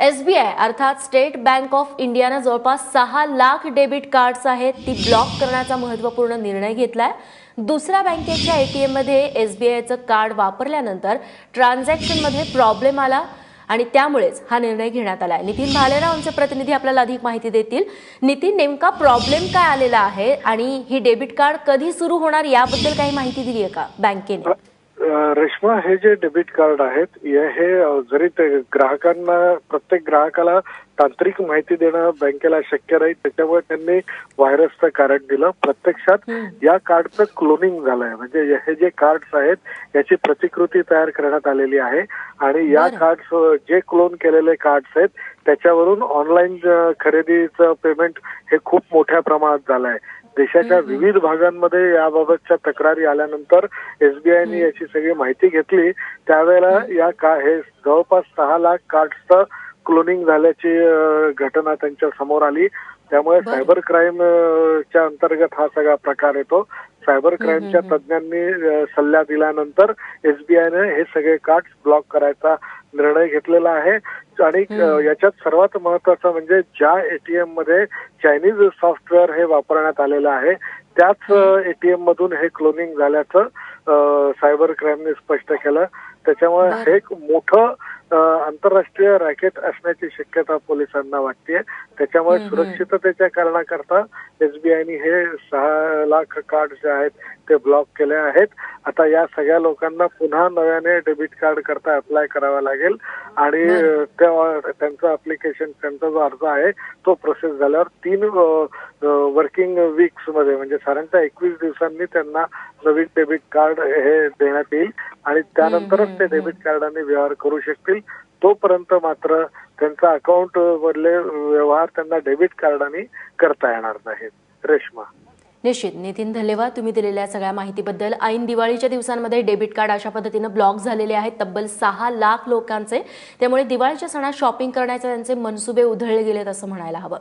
SBI अर्थात state bank of इंडियानं जवळपास सहा लाख डेबिट कार्ड्स आहेत ती ब्लॉक करण्याचा महत्त्वपूर्ण निर्णय घेतलाय. दुसऱ्या बँकेच्या एटीएममध्ये एसबीआयचं कार्ड वापरल्यानंतर ट्रान्झॅक्शनमध्ये प्रॉब्लेम आला आणि त्यामुळेच हा निर्णय घेण्यात आला आहे नितीन भालेराव आमचे प्रतिनिधी आपल्याला अधिक माहिती देतील. नितीन नेमका प्रॉब्लेम काय आलेला आहे आणि ही डेबिट कार्ड कधी सुरू होणार याबद्दल काही माहिती दिली आहे का बँकेने? रेश्मा हे जे डेबिट कार्ड आहेत हे जरी ते ग्राहकांना प्रत्येक ग्राहकाला तांत्रिक माहिती देणं बँकेला शक्य नाही त्याच्यामुळे त्यांनी व्हायरसचं कारण दिलं प्रत्यक्षात. या कार्डचं क्लोनिंग झालंय म्हणजे हे जे कार्ड्स आहेत याची प्रतिकृती तयार करण्यात आलेली आहे आणि या. कार्ड्स जे क्लोन केलेले कार्ड्स आहेत त्याच्यावरून ऑनलाईन खरेदीचं पेमेंट हे खूप मोठ्या प्रमाणात झालं आहे देशाच्या. विविध भागांमध्ये याबाबतच्या तक्रारी आल्यानंतर एसबीआयने. याची सगळी माहिती घेतली त्यावेळेला या का हे जवळपास सहा लाख कार्ड्सचं क्लोनिंग झाल्याची घटना त्यांच्यासमोर आली त्यामुळे बरं. सायबर क्राईम अ, च्या अंतर्गत हा सगळा प्रकार येतो सायबर क्राईमच्या. तज्ज्ञांनी सल्ला दिल्यानंतर एसबीआयने हे सगळे कार्ड्स ब्लॉक करायचा निर्णय घेतलेला आहे आणि. याच्यात सर्वात महत्वाचं म्हणजे ज्या एटीएममध्ये चायनीज सॉफ्टवेअर हे वापरण्यात आलेलं आहे त्याच एटीएम मधून हे क्लोनिंग झाल्याचं सायबर क्राईमने स्पष्ट केलं त्याच्यामुळे. हे एक मोठं आंतरराष्ट्रीय रॅकेट असण्याची शक्यता पोलिसांना वाटते त्याच्यामुळे. सुरक्षिततेच्या कारणाकरता एसबीआयने हे सहा लाख कार्ड जे आहेत ते ब्लॉक केले आहेत. आता या सगळ्या लोकांना पुन्हा नव्याने डेबिट कार्ड करता अप्लाय करावा लागेल. आणि त्यांचं अप्लिकेशन त्यांचा जो अर्ज आहे तो प्रोसेस झाल्यावर तीन वर्किंग वीक्समध्ये म्हणजे साधारणतः एकवीस दिवसांनी त्यांना नवीन डेबिट कार्ड हे देण्यात येईल. आणि त्यानंतरच ते डेबिट कार्डाने व्यवहार करू शकतील. तोपर्यंत मात्र त्यांचा अकाउंट वरले व्यवहार त्यांना डेबिट कार्डाने करता येणार नाहीत. रेश्मा. निश्चित. नितीन धन्यवाद तुम्ही दिलेल्या सगळ्या माहितीबद्दल ऐन दिवाळीच्या दिवसांमध्ये डेबिट कार्ड अशा पद्धतीनं ब्लॉक झालेले आहेत. तब्बल सहा लाख लोकांचे. त्यामुळे दिवाळीच्या सणात शॉपिंग करण्याचे त्यांचे मनसुबे उधळले गेलेत असं म्हणायला हवं.